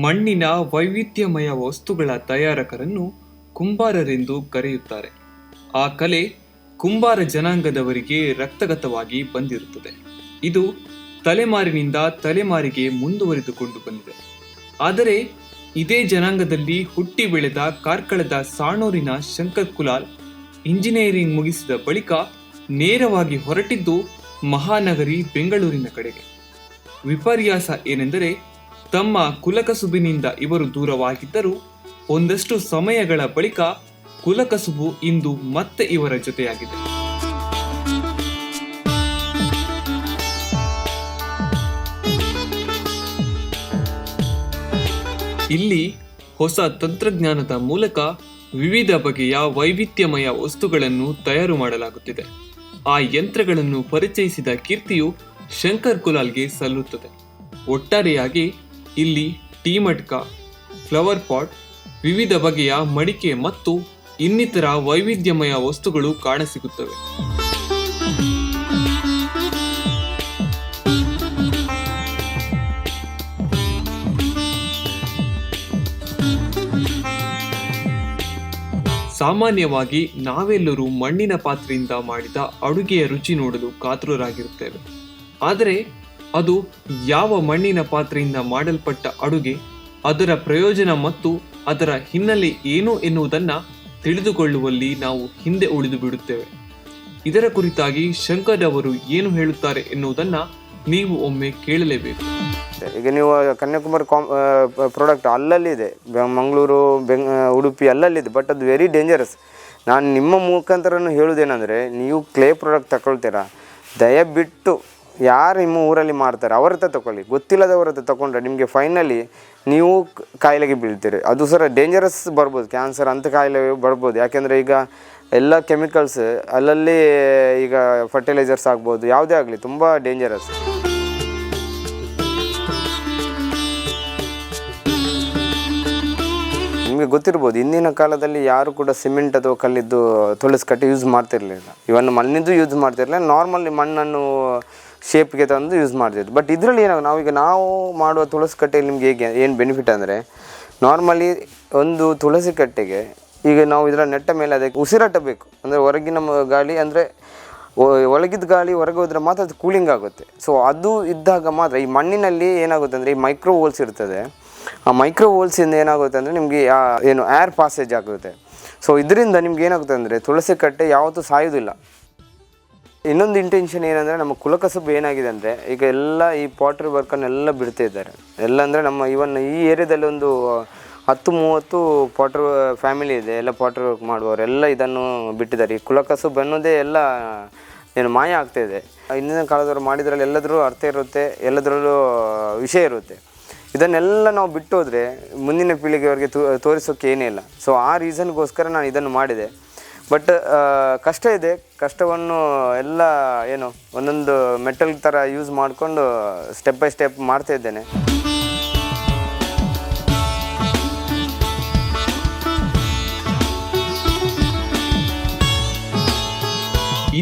ಮಣ್ಣಿನ ವೈವಿಧ್ಯಮಯ ವಸ್ತುಗಳ ತಯಾರಕರನ್ನು ಕುಂಬಾರರೆಂದು ಕರೆಯುತ್ತಾರೆ. ಆ ಕಲೆ ಕುಂಬಾರ ಜನಾಂಗದವರಿಗೆ ರಕ್ತಗತವಾಗಿ ಬಂದಿರುತ್ತದೆ. ಇದು ತಲೆಮಾರಿನಿಂದ ತಲೆಮಾರಿಗೆ ಮುಂದುವರಿದುಕೊಂಡು ಬಂದಿದೆ. ಆದರೆ ಇದೇ ಜನಾಂಗದಲ್ಲಿ ಹುಟ್ಟಿ ಬೆಳೆದ ಕಾರ್ಕಳದ ಸಾಣೂರಿನ ಶಂಕರ್ ಕುಲಾಲ್ ಇಂಜಿನಿಯರಿಂಗ್ ಮುಗಿಸಿದ ಬಳಿಕ ನೇರವಾಗಿ ಹೊರಟಿದ್ದು ಮಹಾನಗರಿ ಬೆಂಗಳೂರಿನ ಕಡೆಗೆ. ವಿಪರ್ಯಾಸ ಏನೆಂದರೆ ತಮ್ಮ ಕುಲಕಸುಬಿನಿಂದ ಇವರು ದೂರವಾಗಿದ್ದರೂ ಒಂದಷ್ಟು ಸಮಯಗಳ ಬಳಿಕ ಕುಲಕಸುಬು ಇಂದು ಮತ್ತೆ ಇವರ ಜೊತೆಯಾಗಿದೆ. ಇಲ್ಲಿ ಹೊಸ ತಂತ್ರಜ್ಞಾನದ ಮೂಲಕ ವಿವಿಧ ಬಗೆಯ ವೈವಿಧ್ಯಮಯ ವಸ್ತುಗಳನ್ನು ತಯಾರು ಮಾಡಲಾಗುತ್ತಿದೆ. ಆ ಯಂತ್ರಗಳನ್ನು ಪರಿಚಯಿಸಿದ ಕೀರ್ತಿಯು ಶಂಕರ್ ಕುಲಾಲ್ಗೆ ಸಲ್ಲುತ್ತದೆ. ಒಟ್ಟಾರೆಯಾಗಿ ಇಲ್ಲಿ ಟೀ ಮಟ್ಕ, ಫ್ಲವರ್ ಪಾಟ್, ವಿವಿಧ ಬಗೆಯ ಮಡಿಕೆ ಮತ್ತು ಇನ್ನಿತರ ವೈವಿಧ್ಯಮಯ ವಸ್ತುಗಳು ಕಾಣಸಿಗುತ್ತವೆ. ಸಾಮಾನ್ಯವಾಗಿ ನಾವೆಲ್ಲರೂ ಮಣ್ಣಿನ ಪಾತ್ರೆಯಿಂದ ಮಾಡಿದ ಅಡುಗೆಯ ರುಚಿ ನೋಡಲು ಕಾತುರರಾಗಿರುತ್ತೇವೆ. ಆದರೆ ಅದು ಯಾವ ಮಣ್ಣಿನ ಪಾತ್ರೆಯಿಂದ ಮಾಡಲ್ಪಟ್ಟ ಅಡುಗೆ, ಅದರ ಪ್ರಯೋಜನ ಮತ್ತು ಅದರ ಹಿನ್ನೆಲೆ ಏನು ಎನ್ನುವುದನ್ನು ತಿಳಿದುಕೊಳ್ಳುವಲ್ಲಿ ನಾವು ಹಿಂದೆ ಉಳಿದು ಬಿಡುತ್ತೇವೆ. ಇದರ ಕುರಿತಾಗಿ ಶಂಕರ್ ಅವರು ಏನು ಹೇಳುತ್ತಾರೆ ಎನ್ನುವುದನ್ನು ನೀವು ಒಮ್ಮೆ ಕೇಳಲೇಬೇಕು. ಈಗ ನೀವು ಕನ್ಯಾಕುಮಾರಿ ಕಾಮ್ ಪ್ರಾಡಕ್ಟ್ ಅಲ್ಲಲ್ಲಿ ಇದೆ ಮಂಗಳೂರು, ಬೆಂಗ್ ಉಡುಪಿ ಅಲ್ಲಲ್ಲಿದೆ ಬಟ್ ಅದು ವೆರಿ ಡೇಂಜರಸ್ ನಾನು ನಿಮ್ಮ ಮುಖಾಂತರನು ಹೇಳುವುದೇನೆಂದರೆ ನೀವು ಕ್ಲೇ ಪ್ರಾಡಕ್ಟ್ ತಗೊಳ್ತೀರಾ ದಯವಿಟ್ಟು ಯಾರು ನಿಮ್ಮ ಊರಲ್ಲಿ ಮಾಡ್ತಾರೆ ಅವ್ರ ಹತ್ರ ತಗೊಳ್ಳಿ ಗೊತ್ತಿಲ್ಲದವ್ರ ಹತ್ರ ತಗೊಂಡ್ರೆ ನಿಮಗೆ ಫೈನಲಿ ನೀವು ಕಾಯಿಲೆಗೆ ಬೀಳ್ತೀರಿ. ಅದು ಸರ ಡೇಂಜರಸ್ ಬರ್ಬೋದು. ಕ್ಯಾನ್ಸರ್ ಅಂಥ ಕಾಯಿಲೆ ಬರ್ಬೋದು. ಯಾಕೆಂದರೆ ಈಗ ಎಲ್ಲ ಕೆಮಿಕಲ್ಸ್ ಅಲ್ಲಲ್ಲಿ ಈಗ ಫರ್ಟಿಲೈಸರ್ಸ್ ಆಗ್ಬೋದು. ಯಾವುದೇ ಆಗಲಿ ತುಂಬ ಡೇಂಜರಸ್ ನಿಮಗೆ ಗೊತ್ತಿರ್ಬೋದು ಇಂದಿನ ಕಾಲದಲ್ಲಿ ಯಾರು ಕೂಡ ಸಿಮೆಂಟ್ ಅಥವಾ ಕಲ್ಲಿದ್ದು ತುಳಸಿ ಕಟ್ಟಿ ಯೂಸ್ ಮಾಡ್ತಿರಲಿಲ್ಲ. ಇವನ್ ಮಣ್ಣಿದ್ದು ಯೂಸ್ ಮಾಡ್ತಿರಲಿಲ್ಲ ನಾರ್ಮಲಿ ಮಣ್ಣನ್ನು ಶೇಪ್ಗೆ ತಂದು ಯೂಸ್ ಮಾಡ್ತಿದ್ರು. ಬಟ್ ಇದರಲ್ಲಿ ಏನಾಗ, ನಾವೀಗ ನಾವು ಮಾಡುವ ತುಳಸಿ ಕಟ್ಟೆಯಲ್ಲಿ ನಿಮ್ಗೆ ಹೇಗೆ, ಏನು ಬೆನಿಫಿಟ್ ಅಂದರೆ ನಾರ್ಮಲಿ ಒಂದು ತುಳಸಿ ಕಟ್ಟೆಗೆ, ಈಗ ನಾವು ಇದರ ನೆಟ್ಟ ಮೇಲೆ ಅದಕ್ಕೆ ಉಸಿರಾಟಬೇಕು. ಅಂದರೆ ಹೊರಗಿನ ಗಾಳಿ ಅಂದರೆ ಒಳಗಿದ ಗಾಳಿ ಹೊರಗೆ ಹೋದರೆ ಮಾತ್ರ ಅದು ಕೂಲಿಂಗ್ ಆಗುತ್ತೆ. ಸೊ ಅದು ಇದ್ದಾಗ ಮಾತ್ರ ಈ ಮಣ್ಣಿನಲ್ಲಿ ಏನಾಗುತ್ತೆ ಅಂದರೆ ಈ ಮೈಕ್ರೋ ಹೋಲ್ಸ್ ಇರ್ತದೆ. ಆ ಮೈಕ್ರೋ ಹೋಲ್ಸಿಂದ ಏನಾಗುತ್ತೆ ಅಂದರೆ ನಿಮಗೆ ಏನು ಏರ್ ಪಾಸೇಜ್ ಆಗುತ್ತೆ. ಸೊ ಇದರಿಂದ ನಿಮ್ಗೆ ಏನಾಗುತ್ತೆ ಅಂದರೆ ತುಳಸಿ ಕಟ್ಟೆ ಯಾವತ್ತೂ ಸಾಯೋದಿಲ್ಲ ಇನ್ನೊಂದು ಇಂಟೆನ್ಷನ್ ಏನಂದರೆ ನಮ್ಮ ಕುಲಕಸಬು ಏನಾಗಿದೆ ಅಂದರೆ ಈಗ ಎಲ್ಲ ಈ ಪಾಟ್ರಿ ವರ್ಕನ್ನೆಲ್ಲ ಬಿಡ್ತಾ ಇದ್ದಾರೆ. ಎಲ್ಲ ಅಂದರೆ ನಮ್ಮ ಇವನ್ ಈ ಏರಿಯಾದಲ್ಲಿ ಒಂದು ಹತ್ತು, ಮೂವತ್ತು ಪಾಟ್ರ್ ಫ್ಯಾಮಿಲಿ ಇದೆ. ಎಲ್ಲ ಪಾಟ್ರ್ ವರ್ಕ್ ಮಾಡುವವರೆಲ್ಲ ಇದನ್ನು ಬಿಟ್ಟಿದ್ದಾರೆ. ಈ ಕುಲಕಸಬು ಅನ್ನೋದೇ ಎಲ್ಲ, ಏನು ಮಾಯ ಆಗ್ತಾಯಿದೆ ಹಿಂದಿನ ಕಾಲದವರು ಮಾಡಿದ್ರಲ್ಲಿ ಎಲ್ಲದರೂ ಅರ್ಥ ಇರುತ್ತೆ, ಎಲ್ಲದರಲ್ಲೂ ವಿಷಯ ಇರುತ್ತೆ. ಇದನ್ನೆಲ್ಲ ನಾವು ಬಿಟ್ಟೋದ್ರೆ ಮುಂದಿನ ಪೀಳಿಗೆಯವರಿಗೆ ತೋ ತೋರಿಸೋಕ್ಕೆ ಏನೇ ಇಲ್ಲ. ಸೊ ಆ ರೀಸನ್ಗೋಸ್ಕರ ನಾನು ಇದನ್ನು ಮಾಡಿದೆ. ಬಟ್ ಕಷ್ಟ ಇದೆ. ಕಷ್ಟವನ್ನು ಎಲ್ಲ ಏನು, ಒಂದೊಂದು ಮೆಟಲ್ ಥರ ಯೂಸ್ ಮಾಡಿಕೊಂಡು ಸ್ಟೆಪ್ ಬೈ ಸ್ಟೆಪ್ ಮಾಡ್ತಾ ಇದ್ದೇನೆ.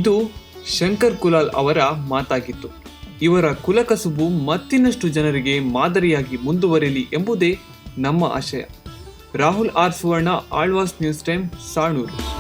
ಇದು ಶಂಕರ್ ಕುಲಾಲ್ ಅವರ ಮಾತಾಗಿತ್ತು. ಇವರ ಕುಲಕಸುಬು ಮತ್ತಿನಷ್ಟು ಜನರಿಗೆ ಮಾದರಿಯಾಗಿ ಮುಂದುವರಿಯಲಿ ಎಂಬುದೇ ನಮ್ಮ ಆಶಯ. Rahul R Suvarna, Alva's news time, Sanur.